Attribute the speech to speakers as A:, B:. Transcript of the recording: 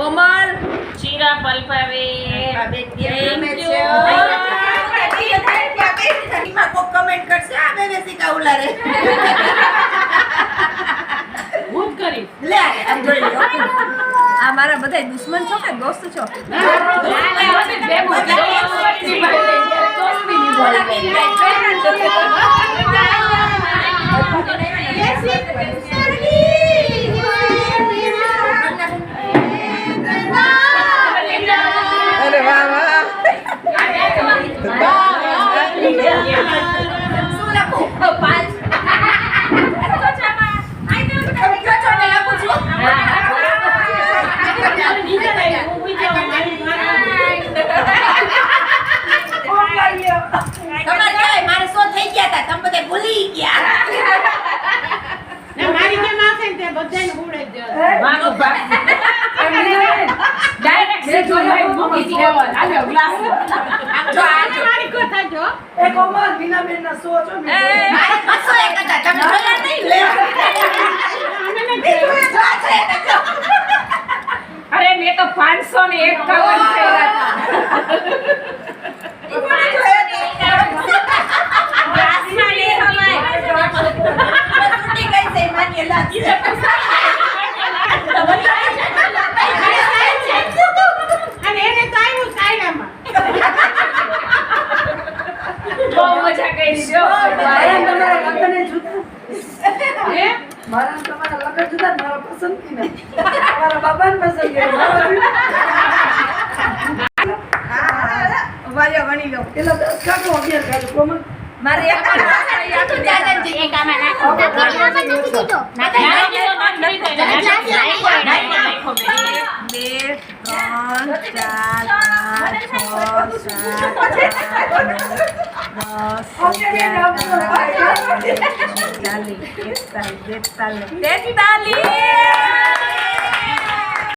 A: કોમલ
B: ચીરા પલપાવે.
C: Comment કરશે આ બે બેસી કાઉલા રે
B: હું કરી
C: લે આમ જોઈ લો
A: આ મારા બધા દુશ્મન છો કે દોસ્ત છો
C: અરે તમારે કહેવાય મારે સો થઈ ગયા હતા તમે બધા ભૂલી ગયા.
B: મારી કે ને તે બધાને ઉડે જ
C: આમ જો આ જો
B: મારી কথা જો.
C: મારે બસો એક હતા. તમે જોયા નહીં લે. છે
A: અરે મેં તો પાંચસો ને એકાવન કર્યા હતા.
D: મારા તમારા લગ્ન જુદા ને મારા પસંદગીના મારા બાબાને પસંદ
A: વાયો વણી લો
D: એટલે દસ કાકો અગિયાર કાઢો કોમલ
A: મારે એક
C: આખું દાદાજી એક આમાં નાખો.
A: બે ત્રણ ચાર પાંચ છ સાત આઠ દસ ચાલીસ એકતાલીસ બેતાલીસ તેતાલીસ